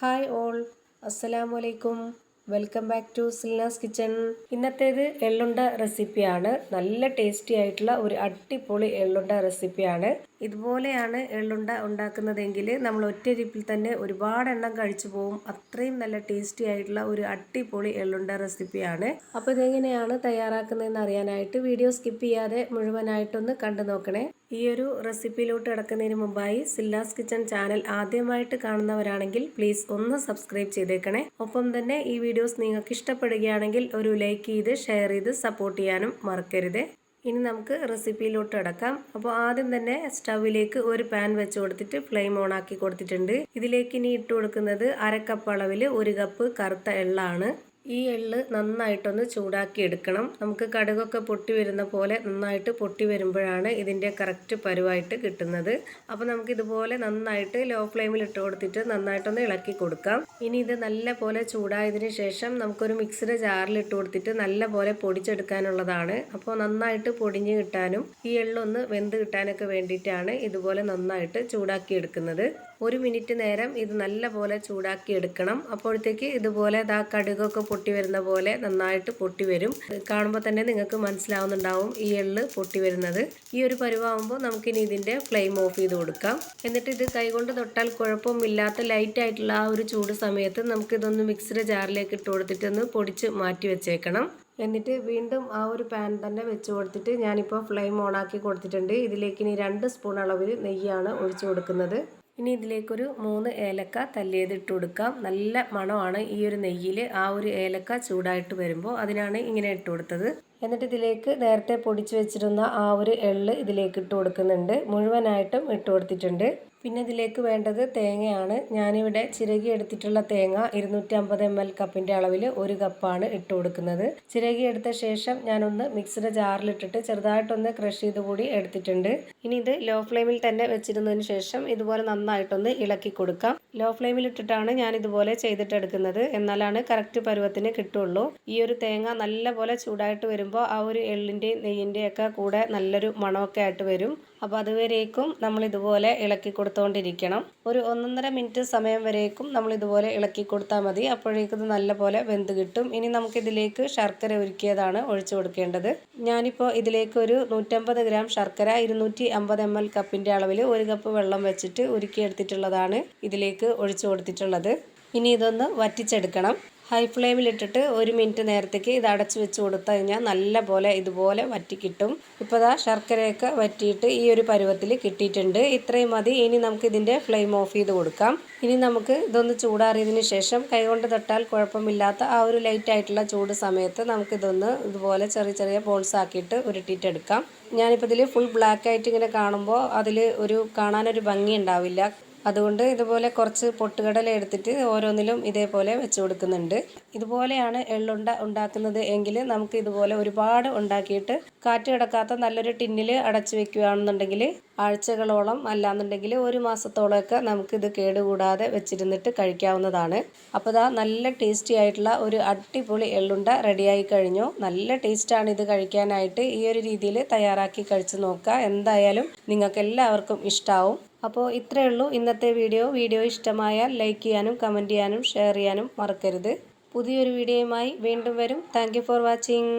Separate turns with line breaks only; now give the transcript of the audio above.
Hi all. അസ്സലാമു അലൈക്കും welcome back to Silna's kitchen. ഇന്നത്തേത് എള്ളുണ്ട റെസിപ്പിയാണ്. നല്ല ടേസ്റ്റി ആയിട്ടുള്ള ഒരു അടിപൊളി എള്ളുണ്ട റെസിപ്പിയാണ്. ഇതുപോലെയാണ് എള്ളുണ്ട ഉണ്ടാക്കുന്നതെങ്കിൽ നമ്മൾ ഒറ്റ ഇരിപ്പിൽ തന്നെ ഒരുപാട് എണ്ണം കഴിച്ചു പോകും അത്രയും നല്ല ടേസ്റ്റി ആയിട്ടുള്ള ഒരു അടിപൊളി എള്ളുണ്ട റെസിപ്പിയാണ്. അപ്പോൾ ഇതെങ്ങനെയാണ് തയ്യാറാക്കുന്നതെന്ന് അറിയാനായിട്ട് വീഡിയോ സ്കിപ്പ് ചെയ്യാതെ മുഴുവനായിട്ടൊന്ന് കണ്ടു നോക്കണേ. ഈ ഒരു റെസിപ്പിയിലോട്ട് കിടക്കുന്നതിന് മുമ്പായി സില്ലാസ് കിച്ചൺ ചാനൽ ആദ്യമായിട്ട് കാണുന്നവരാണെങ്കിൽ പ്ലീസ് ഒന്ന് സബ്സ്ക്രൈബ് ചെയ്തേക്കണേ. ഒപ്പം തന്നെ ഈ വീഡിയോസ് നിങ്ങൾക്ക് ഇഷ്ടപ്പെടുകയാണെങ്കിൽ ഒരു ലൈക്ക് ചെയ്ത് ഷെയർ ചെയ്ത് സപ്പോർട്ട് ചെയ്യാനും മറക്കരുത്. ഇനി നമുക്ക് റെസിപ്പിയിലോട്ട് കിടക്കാം അപ്പോൾ ആദ്യം തന്നെ സ്റ്റവിലേക്ക് ഒരു പാൻ വെച്ച് കൊടുത്തിട്ട് ഫ്ലെയിം ഓൺ ആക്കി കൊടുത്തിട്ടുണ്ട്. ഇതിലേക്ക് ഇനി ഇട്ട് കൊടുക്കുന്നത് അരക്കപ്പ് അളവിൽ ഒരു കപ്പ് കറുത്ത എള്ളാണ്. ഈ എള്ള് നന്നായിട്ടൊന്ന് ചൂടാക്കി എടുക്കണം. നമുക്ക് കടുകൊക്കെ പൊട്ടി വരുന്ന പോലെ നന്നായിട്ട് പൊട്ടി വരുമ്പോഴാണ് ഇതിന്റെ കറക്റ്റ് പരുവായിട്ട് കിട്ടുന്നത്. അപ്പോൾ നമുക്കിതുപോലെ നന്നായിട്ട് ലോ ഫ്ലെയിമിൽ ഇട്ട് കൊടുത്തിട്ട് നന്നായിട്ടൊന്ന് ഇളക്കി കൊടുക്കാം. ഇനി ഇത് നല്ല പോലെ ചൂടായതിന് ശേഷം നമുക്കൊരു മിക്സിയുടെ ജാറിൽ ഇട്ട് കൊടുത്തിട്ട് നല്ല പോലെ പൊടിച്ചെടുക്കാനുള്ളതാണ്. അപ്പോൾ നന്നായിട്ട് പൊടിഞ്ഞ് കിട്ടാനും ഈ എള്ളൊന്ന് വെന്ത് കിട്ടാനൊക്കെ വേണ്ടിയിട്ടാണ് ഇതുപോലെ നന്നായിട്ട് ചൂടാക്കി എടുക്കുന്നത്. ഒരു മിനിറ്റ് നേരം ഇത് നല്ലപോലെ ചൂടാക്കി എടുക്കണം. അപ്പോഴത്തേക്ക് ഇതുപോലെ ഇതാ കടുകൊക്കെ പൊട്ടി വരുന്ന പോലെ നന്നായിട്ട് പൊട്ടി വരും. കാണുമ്പോൾ തന്നെ നിങ്ങൾക്ക് മനസ്സിലാവുന്നുണ്ടാവും ഈ എള്ള് പൊട്ടി വരുന്നത്. ഈ ഒരു പരുവാകുമ്പോൾ നമുക്കിനി ഇതിന്റെ ഫ്ലെയിം ഓഫ് ചെയ്ത് കൊടുക്കാം. എന്നിട്ട് ഇത് കൈകൊണ്ട് തൊട്ടാൽ കുഴപ്പമില്ലാത്ത ലൈറ്റ് ആയിട്ടുള്ള ആ ഒരു ചൂട് സമയത്ത് നമുക്കിതൊന്ന് മിക്സിയുടെ ജാറിലേക്ക് ഇട്ട് കൊടുത്തിട്ടൊന്ന് പൊടിച്ച് മാറ്റി വെച്ചേക്കണം. എന്നിട്ട് വീണ്ടും ആ ഒരു പാൻ തന്നെ വെച്ച് കൊടുത്തിട്ട് ഞാനിപ്പോൾ ഫ്ലെയിം ഓണാക്കി കൊടുത്തിട്ടുണ്ട്. ഇതിലേക്ക് ഇനി രണ്ട് സ്പൂൺ അളവിൽ നെയ്യാണ് ഒഴിച്ചു കൊടുക്കുന്നത്. ഇനി ഇതിലേക്കൊരു മൂന്ന് ഏലക്ക തല്ലിയത് ഇട്ട് കൊടുക്കാം നല്ല മണമാണ് ഈ ഒരു നെയ്യിൽ ആ ഒരു ഏലക്ക ചൂടായിട്ട് വരുമ്പോൾ അതിനാണ് ഇങ്ങനെ ഇട്ട് കൊടുത്തത് എന്നിട്ട് ഇതിലേക്ക് നേരത്തെ പൊടിച്ചു വെച്ചിരുന്ന ആ ഒരു എള്ള് ഇതിലേക്ക് ഇട്ട് കൊടുക്കുന്നുണ്ട് മുഴുവനായിട്ടും ഇട്ട് കൊടുത്തിട്ടുണ്ട് പിന്നെ ഇതിലേക്ക് വേണ്ടത് തേങ്ങയാണ്. ഞാനിവിടെ ചിരകി എടുത്തിട്ടുള്ള തേങ്ങ ഇരുന്നൂറ്റി അമ്പത് എം എൽ കപ്പിന്റെ അളവിൽ ഒരു കപ്പാണ് ഇട്ട് കൊടുക്കുന്നത്. ചിരകി എടുത്ത ശേഷം ഞാനൊന്ന് മിക്സിയുടെ ജാറിലിട്ടിട്ട് ചെറുതായിട്ടൊന്ന് ക്രഷ് ചെയ്ത് കൂടി എടുത്തിട്ടുണ്ട്. ഇനി ഇത് ലോ ഫ്ലെയിമിൽ തന്നെ വെച്ചിരുന്നതിന് ശേഷം ഇതുപോലെ നന്നായിട്ടൊന്ന് ഇളക്കി കൊടുക്കാം. ലോ ഫ്ലെയിമിൽ ഇട്ടിട്ടാണ് ഞാൻ ഇതുപോലെ ചെയ്തിട്ടെടുക്കുന്നത്. എന്നാലാണ് കറക്റ്റ് പരുവത്തിന് കിട്ടുള്ളൂ. ഈ ഒരു തേങ്ങ നല്ല പോലെ ചൂടായിട്ട് വരുമ്പോൾ ആ ഒരു എള്ളിന്റെയും നെയ്യിന്റെയും ഒക്കെ കൂടെ നല്ലൊരു മണമൊക്കെ ആയിട്ട് വരും. അപ്പോൾ അതുവരേക്കും നമ്മൾ ഇതുപോലെ ഇളക്കി കൊടുത്തുകൊണ്ടിരിക്കണം ഒരു ഒന്നൊന്നര മിനിറ്റ് സമയം വരേക്കും നമ്മൾ ഇതുപോലെ ഇളക്കി കൊടുത്താൽ മതി. അപ്പോഴേക്കും ഇത് നല്ലപോലെ വെന്ത് കിട്ടും. ഇനി നമുക്കിതിലേക്ക് ശർക്കര ഒരുക്കിയതാണ് ഒഴിച്ചു കൊടുക്കേണ്ടത്. ഞാനിപ്പോൾ ഇതിലേക്ക് ഒരു നൂറ്റമ്പത് ഗ്രാം ശർക്കര ഇരുന്നൂറ്റി അമ്പത് എം എൽ കപ്പിന്റെ അളവിൽ ഒരു കപ്പ് വെള്ളം വെച്ചിട്ട് ഉരുക്കിയെടുത്തിട്ടുള്ളതാണ് ഇതിലേക്ക് ഒഴിച്ചു കൊടുത്തിട്ടുള്ളത്. ഇനി ഇതൊന്ന് വറ്റിച്ചെടുക്കണം. ഹൈ ഫ്ലെയിമിലിട്ടിട്ട് ഒരു മിനിറ്റ് നേരത്തേക്ക് ഇത് അടച്ച് വെച്ച് കൊടുത്തു കഴിഞ്ഞാൽ നല്ല പോലെ ഇതുപോലെ വറ്റി കിട്ടും. ഇപ്പോൾ ഇതാ ശർക്കരയൊക്കെ വറ്റിയിട്ട് ഈ ഒരു പരുവത്തിൽ കിട്ടിയിട്ടുണ്ട്. ഇത്രയും മതി. ഇനി നമുക്ക് ഇതിന്റെ ഫ്ലെയിം ഓഫ് ചെയ്ത് കൊടുക്കാം. ഇനി നമുക്ക് ഇതൊന്ന് ചൂടാറിയതിന് ശേഷം കൈകൊണ്ട് തൊട്ടാൽ കുഴപ്പമില്ലാത്ത ആ ഒരു ലൈറ്റ് ആയിട്ടുള്ള ചൂട് സമയത്ത് നമുക്കിതൊന്ന് ഇതുപോലെ ചെറിയ ചെറിയ ബോൾസ് ആക്കിയിട്ട് ഉരുട്ടിയിട്ടെടുക്കാം. ഞാനിപ്പോൾ ഇതിൽ ഫുൾ ബ്ലാക്ക് ആയിട്ട് ഇങ്ങനെ കാണുമ്പോൾ അതിൽ ഒരു കാണാനൊരു ഭംഗി ഉണ്ടാവില്ല. അതുകൊണ്ട് ഇതുപോലെ കുറച്ച് പൊട്ടുകടല എടുത്തിട്ട് ഓരോന്നിലും ഇതേപോലെ വെച്ച് കൊടുക്കുന്നുണ്ട്. ഇതുപോലെയാണ് എള്ളുണ്ട ഉണ്ടാക്കുന്നത് എങ്കിൽ നമുക്ക് ഇതുപോലെ ഒരുപാട് ഉണ്ടാക്കിയിട്ട് കാറ്റ് കിടക്കാത്ത നല്ലൊരു ടിന്നിൽ അടച്ചു വെക്കുകയാണെന്നുണ്ടെങ്കിൽ ആഴ്ചകളോളം അല്ലാന്നുണ്ടെങ്കിൽ ഒരു മാസത്തോളമൊക്കെ നമുക്കിത് കേടുകൂടാതെ വെച്ചിരുന്നിട്ട് കഴിക്കാവുന്നതാണ്. അപ്പോൾ ഇതാ നല്ല ടേസ്റ്റി ആയിട്ടുള്ള ഒരു അടിപൊളി എള്ളുണ്ട റെഡിയായി കഴിഞ്ഞു. നല്ല ടേസ്റ്റാണ് ഇത് കഴിക്കാനായിട്ട് ഈ ഒരു രീതിയിൽ തയ്യാറാക്കി കഴിച്ചു നോക്കുക. എന്തായാലും നിങ്ങൾക്ക് എല്ലാവർക്കും അപ്പോൾ ഇത്രയേ ഉള്ളൂ. ഇന്നത്തെ വീഡിയോ. വീഡിയോ ഇഷ്ടമായാൽ ലൈക്ക് ചെയ്യാനും കമന്റ് ചെയ്യാനും ഷെയർ ചെയ്യാനും മറക്കരുത്. പുതിയൊരു വീഡിയോയുമായി വീണ്ടും വരും. Thank for watching